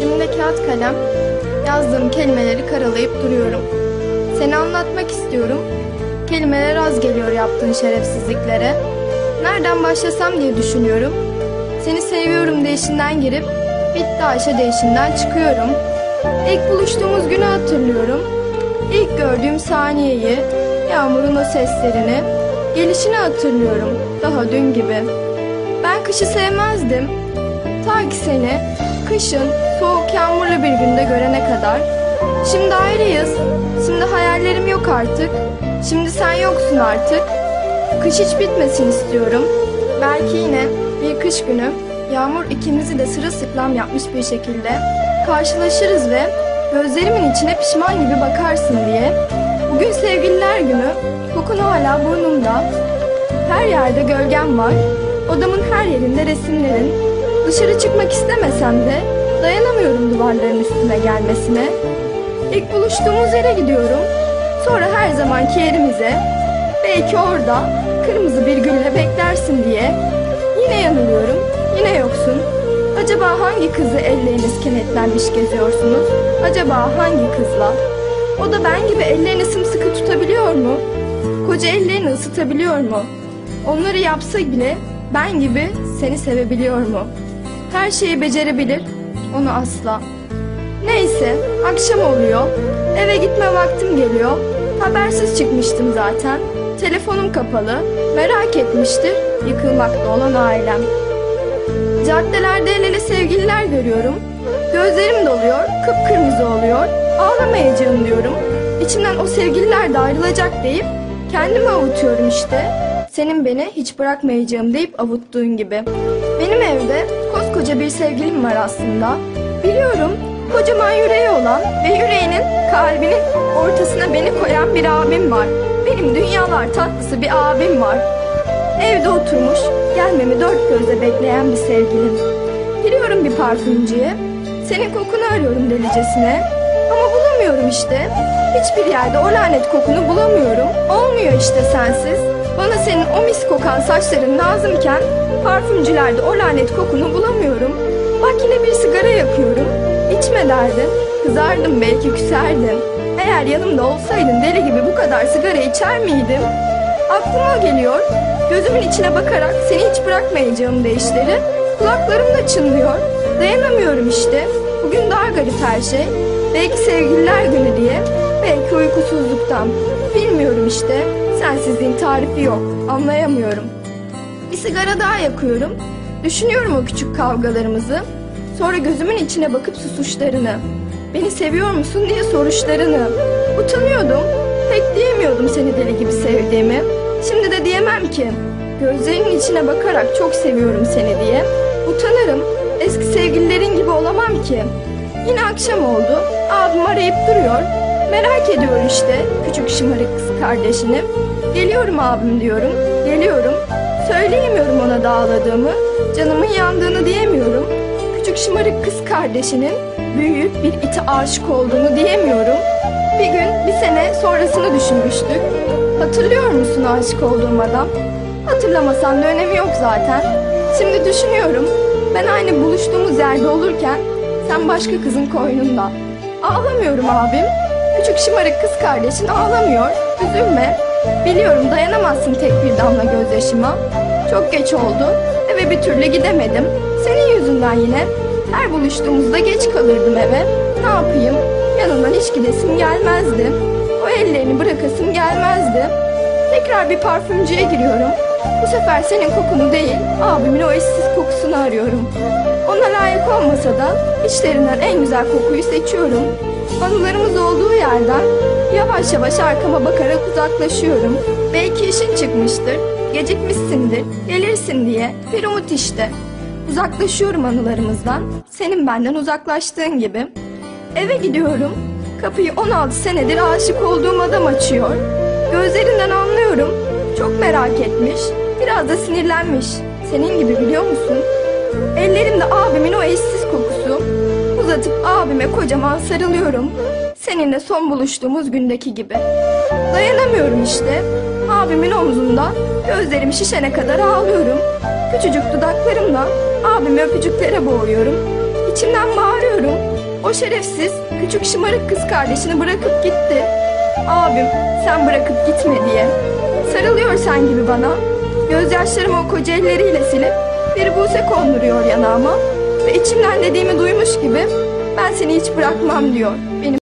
kağıt kalem, yazdığım kelimeleri karalayıp duruyorum. Seni anlatmak istiyorum. Kelimeler az geliyor yaptığın şerefsizliklere. Nereden başlasam diye düşünüyorum. Seni seviyorum değişinden girip, bitti Ayşe değişinden çıkıyorum. İlk buluştuğumuz günü hatırlıyorum. İlk gördüğüm saniyeyi, yağmurun o seslerini, gelişini hatırlıyorum. Daha dün gibi. Ben kışı sevmezdim. Ta ki seni kışın soğuk yağmurlu bir günde görene kadar. Şimdi ayrıyız. Şimdi hayallerim yok artık. Şimdi sen yoksun artık. Kış hiç bitmesin istiyorum. Belki yine bir kış günü yağmur ikimizi de sırılsıklam yapmış bir şekilde karşılaşırız ve gözlerimin içine pişman gibi bakarsın diye. Bugün sevgililer günü, kokun hala burnumda. Her yerde gölgem var. Odamın her yerinde resimlerin. Dışarı çıkmak istemesem de dayanamıyorum duvarların üstüne gelmesine. İlk buluştuğumuz yere gidiyorum. Sonra her zamanki yerimize. Belki orada kırmızı bir gülle beklersin diye. Yine yanılıyorum. Yine yoksun. Acaba hangi kızı elleriniz kenetlenmiş geziyorsunuz? Acaba hangi kızla? O da ben gibi ellerini sımsıkı tutabiliyor mu? Koca ellerini ısıtabiliyor mu? Onları yapsa bile ben gibi seni sevebiliyor mu? Her şeyi becerebilir, onu asla. Neyse, akşam oluyor. Eve gitme vaktim geliyor. Habersiz çıkmıştım zaten. Telefonum kapalı. Merak etmiştir yıkılmakta olan ailem. Caddelerde el ele sevgililer görüyorum. Gözlerim doluyor, kıpkırmızı oluyor. Ağlamayacağım diyorum. İçimden o sevgililer de ayrılacak deyip kendimi avutuyorum işte. Senin beni hiç bırakmayacağım deyip avuttuğun gibi. Benim evde koskoca bir sevgilim var aslında. Biliyorum kocaman yüreği olan ve yüreğinin kalbinin ortasına beni koyan bir abim var. Benim dünyalar tatlısı bir abim var. Evde oturmuş gelmemi dört gözle bekleyen bir sevgilim. Giriyorum bir parfümcüye. Senin kokunu arıyorum delicesine. Ama bulamıyorum işte. Hiçbir yerde o lanet kokunu bulamıyorum. Olmuyor işte sensiz. Bana senin o mis kokan saçların lazımken parfümcülerde o lanet kokunu bulamıyorum. Bak yine bir sigara yakıyorum. İçme derdin. Kızardım belki küserdim. Eğer yanımda olsaydın deli gibi bu kadar sigara içer miydim? Aklıma geliyor. Gözümün içine bakarak seni hiç bırakmayacağım değişleri. Kulaklarımda çınlıyor. Dayanamıyorum işte. Bugün daha garip her şey. Belki sevgililer günü diye. Belki uykusuzluktan. Bilmiyorum işte. Sensizliğin tarifi yok. Anlayamıyorum. Bir sigara daha yakıyorum. Düşünüyorum o küçük kavgalarımızı. Sonra gözümün içine bakıp susuşlarını. Beni seviyor musun diye soruşlarını. Utanıyordum. Pek diyemiyordum seni deli gibi sevdiğimi. Şimdi de diyemem ki. Gözlerinin içine bakarak çok seviyorum seni diye. Utanırım. Eski sevgililerin gibi olamam ki. Yine akşam oldu. Abim arayıp duruyor. Merak ediyor işte küçük şımarık kız kardeşini. Geliyorum abim diyorum. Geliyorum. Söyleyemiyorum ona da ağladığımı. Canımın yandığını diyemiyorum. Küçük şımarık kız kardeşinin büyüyüp bir ite aşık olduğunu diyemiyorum. Bir gün bir sene sonrasını düşünmüştük. Hatırlıyor musun aşık olduğum adam? Hatırlamasan da önemi yok zaten. Şimdi düşünüyorum. Ben aynı buluştuğumuz yerde olurken sen başka kızın koynunda. Ağlamıyorum abim. Küçük şımarık kız kardeşin ağlamıyor. Üzülme. Biliyorum dayanamazsın tek bir damla gözyaşıma. Çok geç oldu. Eve bir türlü gidemedim. Senin yüzünden yine. Her buluştuğumuzda geç kalırdım eve. Ne yapayım? Yanından hiç gidesim gelmezdi. O ellerini bırakasım gelmezdi. Tekrar bir parfümcüye giriyorum. Bu sefer senin kokunu değil, abimin o eşsiz kokusunu arıyorum. Ona layık olmasa da içlerinden en güzel kokuyu seçiyorum. Anılarımız olduğu yerden yavaş yavaş arkama bakarak uzaklaşıyorum. Belki işin çıkmıştır, gecikmişsindir, gelirsin diye bir umut işte. Uzaklaşıyorum anılarımızdan, senin benden uzaklaştığın gibi. Eve gidiyorum, kapıyı 16 senedir aşık olduğum adam açıyor. Gözlerinden anlıyorum, çok merak etmiş, biraz da sinirlenmiş. Senin gibi biliyor musun? Ellerimde abimin o eşsiz kokusu uzatıp abime kocaman sarılıyorum. Seninle son buluştuğumuz gündeki gibi. Dayanamıyorum işte. Abimin omzundan gözlerim şişene kadar ağlıyorum. Küçücük dudaklarımla abimi öpücüklere boğuyorum. İçimden bağırıyorum. O şerefsiz küçük şımarık kız kardeşini bırakıp gitti. Abim sen bırakıp gitme diye. Sarılıyor sen gibi bana. Gözyaşlarımı o koca elleriyle silip bir buse konduruyor yanağıma içimden dediğimi duymuş gibi ben seni hiç bırakmam diyor. Benim